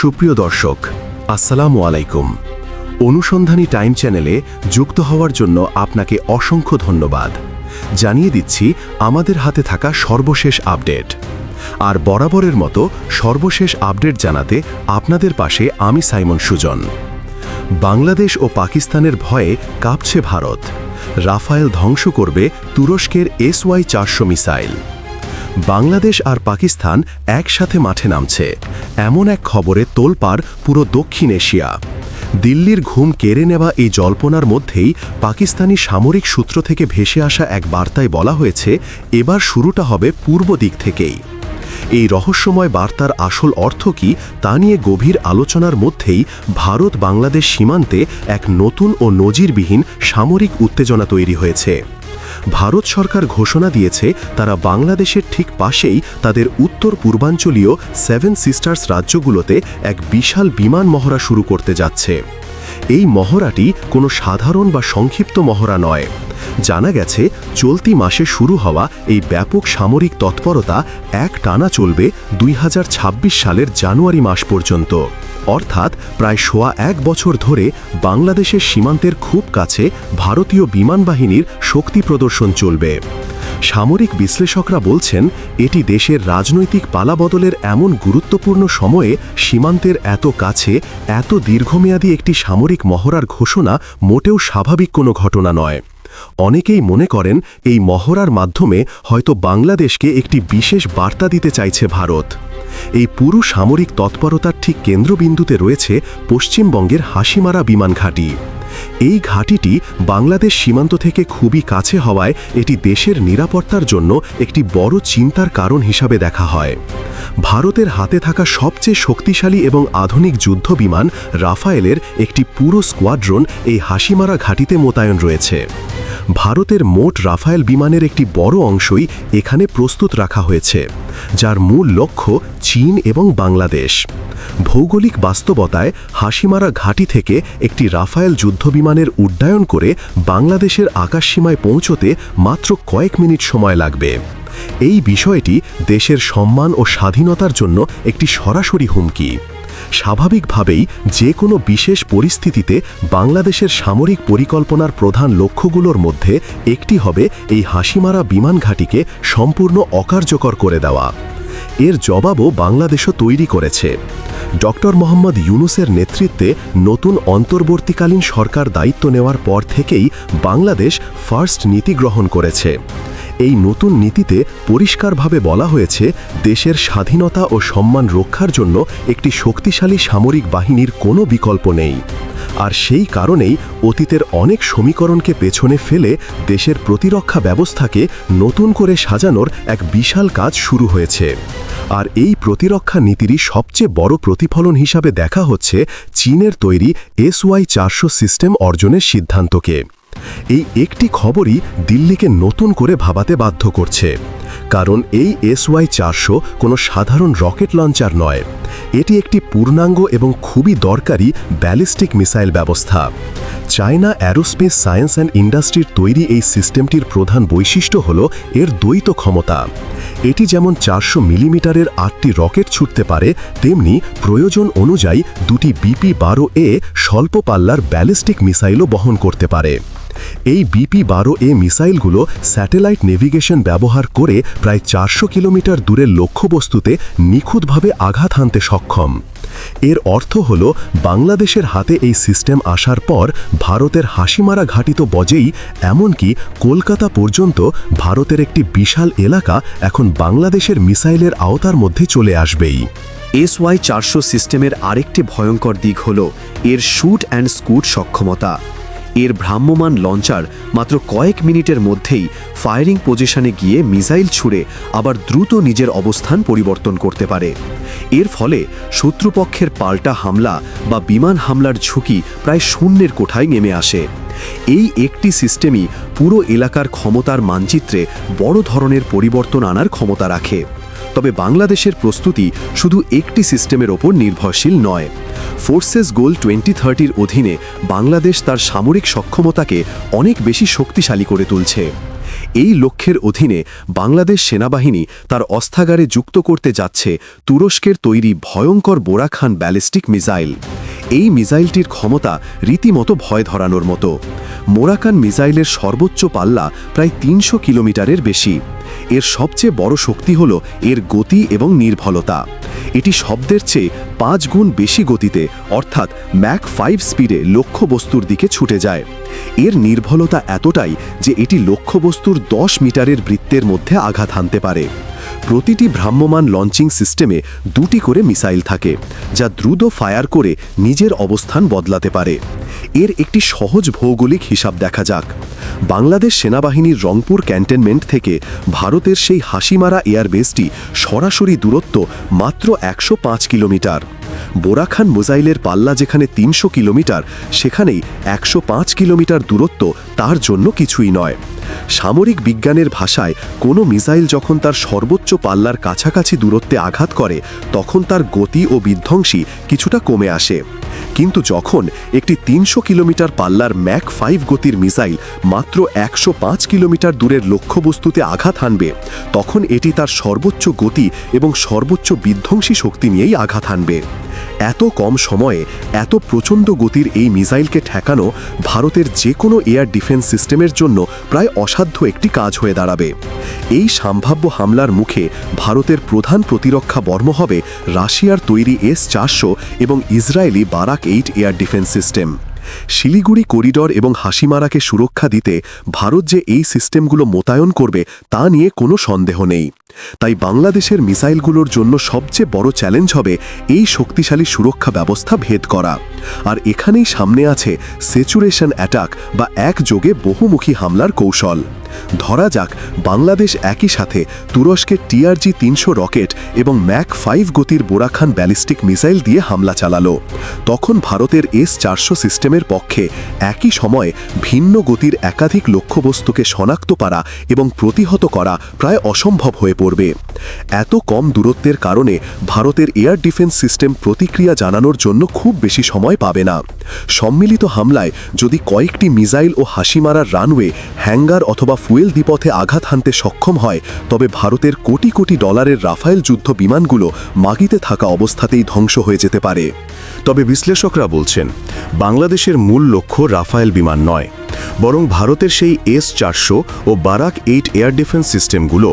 সুপ্রিয় দর্শক, আসসালামু আলাইকুম। অনুসন্ধানী টাইম চ্যানেলে যুক্ত হওয়ার জন্য আপনাকে অসংখ্য ধন্যবাদ। জানিয়ে দিচ্ছি, আমাদের হাতে থাকা সর্বশেষ আপডেট। আর বরাবরের মতো সর্বশেষ আপডেট জানাতে আপনাদের পাশে আমি সাইমন সুজন। বাংলাদেশ ও পাকিস্তানের ভয়ে কাঁপছে ভারত। রাফায়েল ধ্বংস করবে তুরস্কের এস ওয়াই চারশো মিসাইল। বাংলাদেশ আর পাকিস্তান একসাথে মাঠে নামছে। এমন এক খবরে তোলপাড় পুরো দক্ষিণ এশিয়া। দিল্লির ঘুম কেড়ে নেওয়া এই জল্পনার মধ্যেই পাকিস্তানি সামরিক সূত্র থেকে ভেসে আসা এক বার্তায় বলা হয়েছে, এবার শুরুটা হবে পূর্ব দিক থেকেই। এই রহস্যময় বার্তার আসল অর্থ কি তা নিয়ে গভীর আলোচনার মধ্যেই ভারত বাংলাদেশ সীমান্তে এক নতুন ও নজিরবিহীন সামরিক উত্তেজনা তৈরি হয়েছে। ভারত সরকার ঘোষণা দিয়েছে, তারা বাংলাদেশের ঠিক পাশেই তাদের উত্তর পূর্বাঞ্চলীয় সেভেন সিস্টার্স রাজ্যগুলোতে এক বিশাল বিমান মহড়া শুরু করতে যাচ্ছে। এই মহড়াটি কোনো সাধারণ বা সংক্ষিপ্ত মহড়া নয়। জানা গেছে, চলতি মাসে শুরু হওয়া এই ব্যাপক সামরিক তৎপরতা এক টানা চলবে দুই হাজার ছাব্বিশ সালের জানুয়ারি মাস পর্যন্ত। অর্থাৎ প্রায় সোয়া এক বছর ধরে বাংলাদেশের সীমান্তের খুব কাছে ভারতীয় বিমান বাহিনীর শক্তি প্রদর্শন চলবে। সামরিক বিশ্লেষকরা বলছেন, এটি দেশের রাজনৈতিক পালাবদলের এমন গুরুত্বপূর্ণ সময়ে সীমান্তের এত কাছে, এত দীর্ঘমেয়াদী একটি সামরিক মহড়ার ঘোষণা মোটেও স্বাভাবিক কোনো ঘটনা নয়। অনেকেই মনে করেন এই মহড়ার মাধ্যমে হয়তো বাংলাদেশকে একটি বিশেষ বার্তা দিতে চাইছে ভারত। এই পুরো সামরিক তৎপরতার ঠিক কেন্দ্রবিন্দুতে রয়েছে পশ্চিমবঙ্গের হাসিমারা বিমান ঘাঁটি। এই ঘাঁটিটি বাংলাদেশ সীমান্ত থেকে খুবই কাছে হওয়ায় এটি দেশের নিরাপত্তার জন্য একটি বড় চিন্তার কারণ হিসাবে দেখা হয়। ভারতের হাতে থাকা সবচেয়ে শক্তিশালী এবং আধুনিক যুদ্ধ বিমান রাফায়েলের একটি পুরো স্কোয়াড্রন এই হাসিমারা ঘাঁটিতে মোতায়েন রয়েছে। ভারতের মোট রাফায়েল বিমানের একটি বড় অংশই এখানে প্রস্তুত রাখা হয়েছে, যার মূল লক্ষ্য চীন এবং বাংলাদেশ। ভৌগোলিক বাস্তবতায় হাসিমারা ঘাঁটি থেকে একটি রাফায়েল যুদ্ধবিমানের উড্ডয়ন করে বাংলাদেশের আকাশসীমায় পৌঁছতে মাত্র কয়েক মিনিট সময় লাগবে। এই বিষয়টি দেশের সম্মান ও স্বাধীনতার জন্য একটি সরাসরি হুমকি। স্বাভাবিকভাবেই যে কোনো বিশেষ পরিস্থিতিতে বাংলাদেশের সামরিক পরিকল্পনার প্রধান লক্ষ্যগুলোর মধ্যে একটি হবে এই হাসিমারা বিমান ঘাঁটিকে সম্পূর্ণ অকার্যকর করে দেওয়া। এর জবাবও বাংলাদেশও তৈরি করেছে। ডক্টর মোহাম্মদ ইউনুসের নেতৃত্বে নতুন অন্তর্বর্তীকালীন সরকার দায়িত্ব নেওয়ার পর থেকেই বাংলাদেশ ফার্স্ট নীতি গ্রহণ করেছে। এই নতুন নীতিতে পরিষ্কারভাবে বলা হয়েছে, দেশের স্বাধীনতা ও সম্মান রক্ষার জন্য একটি শক্তিশালী সামরিক বাহিনীর কোনো বিকল্প নেই। আর সেই কারণেই অতীতের অনেক সমীকরণকে পেছনে ফেলে দেশের প্রতিরক্ষা ব্যবস্থাকে নতুন করে সাজানোর এক বিশাল কাজ শুরু হয়েছে। আর এই প্রতিরক্ষা নীতিরই সবচেয়ে বড় প্রতিফলন হিসাবে দেখা হচ্ছে চীনের তৈরি এসওয়াই চারশো সিস্টেম অর্জনের সিদ্ধান্তকে। এই একটি খবরই দিল্লিকে নতুন করে ভাবাতে বাধ্য করছে। কারণ এই এসওয়াই চারশো কোনো সাধারণ রকেট লঞ্চার নয়। এটি একটি পূর্ণাঙ্গ এবং খুবই দরকারি ব্যালিস্টিক মিসাইল ব্যবস্থা। চায়না অ্যারোস্পেস সায়েন্স অ্যান্ড ইন্ডাস্ট্রির তৈরি এই সিস্টেমটির প্রধান বৈশিষ্ট্য হল এর দ্বৈত ক্ষমতা। এটি যেমন চারশো মিলিমিটারের আটটি রকেট ছুটতে পারে, তেমনি প্রয়োজন অনুযায়ী দুটি বিপি বারো এ স্বল্প পাল্লার ব্যালিস্টিক মিসাইলও বহন করতে পারে। এই বিপি বারো এ মিসাইলগুলো স্যাটেলাইট নেভিগেশন ব্যবহার করে প্রায় চারশো কিলোমিটার দূরের লক্ষ্যবস্তুতে নিখুঁতভাবে আঘাত হানতে সক্ষম। এর অর্থ হল, বাংলাদেশের হাতে এই সিস্টেম আসার পর ভারতের হাসিমারা ঘাটিত বজেই, এমনকি কলকাতা পর্যন্ত ভারতের একটি বিশাল এলাকা এখন বাংলাদেশের মিসাইলের আওতার মধ্যে চলে আসবেই। এস ওয়াই চারশো সিস্টেমের আরেকটি ভয়ঙ্কর দিক হল, এর শ্যুট অ্যান্ড স্কুট সক্ষমতা। এর ভ্রাম্যমান লঞ্চার মাত্র কয়েক মিনিটের মধ্যেই ফায়ারিং পজিশনে গিয়ে মিসাইল ছুড়ে আবার দ্রুত নিজের অবস্থান পরিবর্তন করতে পারে। এর ফলে শত্রুপক্ষের পাল্টা হামলা বা বিমান হামলার ঝুঁকি প্রায় শূন্যের কোঠায় নেমে আসে। এই একটি সিস্টেমই পুরো এলাকার ক্ষমতার মানচিত্রে বড় ধরনের পরিবর্তন আনার ক্ষমতা রাখে। তবে বাংলাদেশের প্রস্তুতি শুধু একটি সিস্টেমের ওপর নির্ভরশীল নয়। ফোর্সেস গোল টোয়েন্টি থার্টির অধীনে বাংলাদেশ তার সামরিক সক্ষমতাকে অনেক বেশি শক্তিশালী করে তুলছে। এই লক্ষ্যের অধীনে বাংলাদেশ সেনাবাহিনী তার অস্থাগারে যুক্ত করতে যাচ্ছে তুরস্কের তৈরি ভয়ঙ্কর বোরাখান ব্যালিস্টিক মিসাইল। এই মিসাইলটির ক্ষমতা রীতিমতো ভয় ধরানোর মতো। মোরাকান মিসাইলের সর্বোচ্চ পাল্লা প্রায় তিনশো কিলোমিটারের বেশি। এর সবচেয়ে বড় শক্তি হল এর গতি এবং নির্ভলতা। এটি শব্দের চেয়ে পাঁচ গুণ বেশি গতিতে, অর্থাৎ ম্যাক ফাইভ স্পিডে লক্ষ্যবস্তুর দিকে ছুটে যায়। এর নির্ভলতা এতটাই যে এটি লক্ষ্যবস্তুর দশ মিটারের বৃত্তের মধ্যে আঘাত হানতে পারে। প্রতিটি ভ্রাম্যমাণ লঞ্চিং সিস্টেমে দুটি করে মিসাইল থাকে, যা দ্রুত ফায়ার করে নিজের অবস্থান বদলাতে পারে। এর একটি সহজ ভৌগোলিক হিসাব দেখা যাক। বাংলাদেশ সেনাবাহিনীর রংপুর ক্যান্টনমেন্ট থেকে ভারতের সেই হাসিমারা এয়ারবেসটি সরাসরি দূরত্ব মাত্র একশো পাঁচ কিলোমিটার। বোরাখান মোজাইলের পাল্লা যেখানে তিনশো কিলোমিটার, সেখানেই একশো পাঁচ কিলোমিটার দূরত্ব তার জন্য কিছুই নয়। সামরিক বিজ্ঞানের ভাষায় কোনো মিসাইল যখন তার সর্বোচ্চ পাল্লার কাছাকাছি দূরত্বে আঘাত করে, তখন তার গতি ও বিধ্বংসী কিছুটা কমে আসে। কিন্তু যখন একটি তিনশো কিলোমিটার পাল্লার ম্যাক ফাইভ গতির মিসাইল মাত্র একশো পাঁচ কিলোমিটার দূরের লক্ষ্যবস্তুতে আঘাত হানবে, তখন এটি তার সর্বোচ্চ গতি এবং সর্বোচ্চ বিধ্বংসী শক্তি নিয়েই আঘাত হানবে। এত কম সময়ে এত প্রচণ্ড গতির এই মিসাইলকে ঠেকানো ভারতের যে কোনো এয়ার ডিফেন্স সিস্টেমের জন্য প্রায় অসাধ্য একটি কাজ হয়ে দাঁড়াবে। এই সম্ভাব্য হামলার মুখে ভারতের প্রধান প্রতিরক্ষা বর্ম হবে রাশিয়ার তৈরি এস চারশো এবং Israeli Barak eight air defence system. Siliguri corridor এবং হাসিমারাকে সুরক্ষা দিতে ভারত যে এই সিস্টেমগুলো মোতায়েন করবে তা নিয়ে কোনো সন্দেহ নেই। তাই বাংলাদেশের মিসাইলগুলোর জন্য সবচেয়ে বড় চ্যালেঞ্জ হবে এই শক্তিশালী সুরক্ষা ব্যবস্থা ভেদ করা। আর এখানেই সামনে আছে সেচুরেশন অ্যাটাক বা একযোগে বহুমুখী হামলার কৌশল। ধরা যাক, বাংলাদেশ একই সাথে তুরস্কের টিআরজি তিনশো রকেট এবং ম্যাক ফাইভ গতির বোরাখান ব্যালিস্টিক মিসাইল দিয়ে হামলা চালালো। তখন ভারতের এস চারশো সিস্টেমের পক্ষে একই সময়ে ভিন্ন গতির একাধিক লক্ষ্যবস্তুকে শনাক্ত করা এবং প্রতিহত করা প্রায় অসম্ভব হয়ে পড়বে। এত কম দূরত্বের কারণে ভারতের এয়ার ডিফেন্স সিস্টেম প্রতিক্রিয়া জানানোর জন্য খুব বেশি সময় পাবে না। সম্মিলিত হামলায় যদি কয়েকটি মিসাইল ও হাসিমারার রানওয়ে, হ্যাঙ্গার অথবা ফুয়েল দ্বিপথে আঘাত হানতে সক্ষম হয়, তবে ভারতের কোটি কোটি ডলারের রাফায়েল যুদ্ধ বিমানগুলো মাগিতে থাকা অবস্থাতেই ধ্বংস হয়ে যেতে পারে। তবে বিশ্লেষকরা বলছেন, বাংলাদেশের মূল লক্ষ্য রাফায়েল বিমান নয়। বরং ভারতের সেই এস চারশো ও বারাক এইট এয়ার ডিফেন্স সিস্টেমগুলো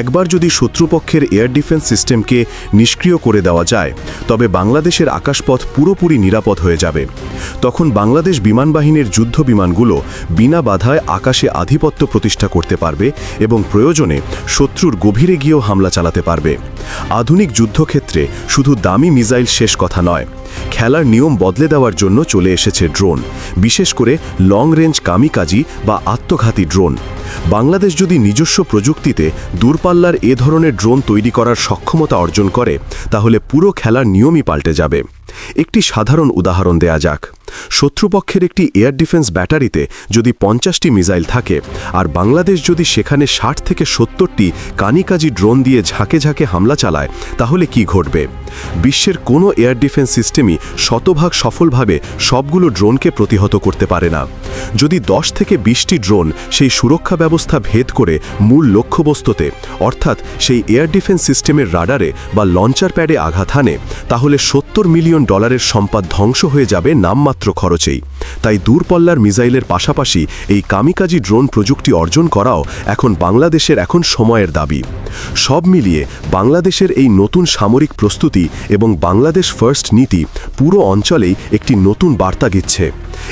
একবার যদি শত্রুপক্ষের এয়ার ডিফেন্স সিস্টেমকে নিষ্ক্রিয় করে দেওয়া যায়, তবে বাংলাদেশের আকাশপথ পুরোপুরি নিরাপদ হয়ে যাবে। তখন বাংলাদেশ বিমান বাহিনীর যুদ্ধ বিমানগুলো বিনা বাধায় আকাশে আধিপত্য প্রতিষ্ঠা করতে পারবে এবং প্রয়োজনে শত্রুর গভীরে গিয়েও হামলা চালাতে পারবে। আধুনিক যুদ্ধক্ষেত্রে শুধু দামি মিসাইল শেষ কথা নয় খেলার নিয়ম বদলে দেওয়ার জন্য চলে এসেছে ড্রোন, বিশেষ করে লং রেঞ্জ কামিকাজি বা আত্মঘাতী ড্রোন। বাংলাদেশ যদি নিজস্ব প্রযুক্তিতে দূরপাল্লার এ ধরনের ড্রোন তৈরি করার সক্ষমতা অর্জন করে, তাহলে পুরো খেলার নিয়মই পাল্টে যাবে। একটি সাধারণ উদাহরণ দেয়া যাক। শত্রুপক্ষের একটি এয়ার ডিফেন্স ব্যাটারিতে যদি পঞ্চাশটি মিসাইল থাকে, আর বাংলাদেশ যদি সেখানে ষাট থেকে সত্তরটি কানিকাজি ড্রোন দিয়ে ঝাঁকে ঝাঁকে হামলা চালায়, তাহলে কি ঘটবে? বিশ্বের কোনো এয়ার ডিফেন্স সিস্টেমই শতভাগ সফলভাবে সবগুলো ড্রোনকে প্রতিহত করতে পারে না। যদি দশ থেকে বিশটি ড্রোন সেই সুরক্ষা ব্যবস্থা ভেদ করে মূল লক্ষ্যবস্তুতে, অর্থাৎ সেই এয়ার ডিফেন্স সিস্টেমের রাডারে বা লঞ্চার প্যাডে আঘাত হানে, তাহলে সত্তর মিলিয়ন ডলারের সম্পদ ধ্বংস হয়ে যাবে নামমাত্র খরচেই। তাই দূরপল্লার মিসাইলের পাশাপাশি এই কামিকাজি ড্রোন প্রযুক্তি অর্জন করাও এখন বাংলাদেশের এখন সময়ের দাবি। সব মিলিয়ে বাংলাদেশের এই নতুন সামরিক প্রস্তুতি এবং বাংলাদেশ ফার্স্ট নীতি পুরো অঞ্চলেই একটি নতুন বার্তা দিচ্ছে।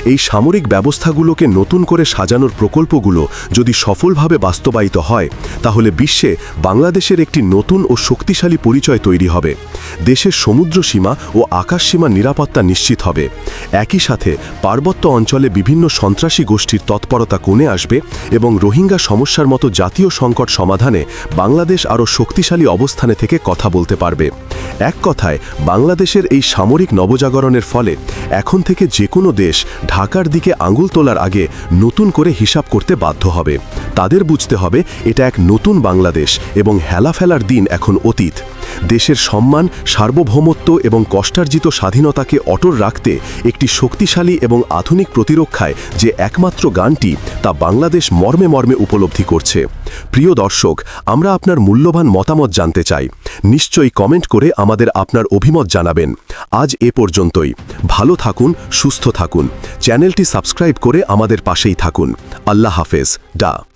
এই সামরিক ব্যবস্থাগুলোকে নতুন করে সাজানোর প্রকল্পগুলো যদি সফলভাবে বাস্তবায়িত হয়, তাহলে বিশ্বে বাংলাদেশের একটি নতুন ও শক্তিশালী পরিচয় তৈরি হবে। দেশের সমুদ্র সীমা ও আকাশ সীমা নিরাপত্তা নিশ্চিত হবে। একই সাথে পার্বত্য অঞ্চলে বিভিন্ন সন্ত্রাসী গোষ্ঠীর তৎপরতা কমে আসবে এবং রোহিঙ্গা সমস্যার মতো জাতীয় সংকট সমাধানে বাংলাদেশ আরও শক্তিশালী অবস্থানে থেকে কথা বলতে পারবে। এক কথায়, বাংলাদেশের এই সামরিক নবজাগরণের ফলে এখন থেকে যে কোনো দেশ ঢাকার দিকে আঙুল তোলার আগে নতুন করে হিসাব করতে বাধ্য হবে। তাদের বুঝতে হবে, এটা এক নতুন বাংলাদেশ এবং হেলা ফেলার দিন এখন অতীত। দেশের সম্মান, সার্বভৌমত্ব এবং কষ্টার্জিত স্বাধীনতাকে অটর রাখতে একটি শক্তিশালী এবং আধুনিক প্রতিরক্ষায় যে একমাত্র গানটি তা বাংলাদেশ মর্মে মর্মে উপলব্ধি করছে। প্রিয় দর্শক, আমরা আপনার মূল্যবান মতামত জানতে চাই। নিশ্চয়ই কমেন্ট করে আমাদের আপনার অভিমত জানাবেন। আজ এ পর্যন্তই। ভালো থাকুন, সুস্থ থাকুন। চ্যানেলটি সাবস্ক্রাইব করে আমাদের পাশেই থাকুন। আল্লাহ হাফেজ। ডা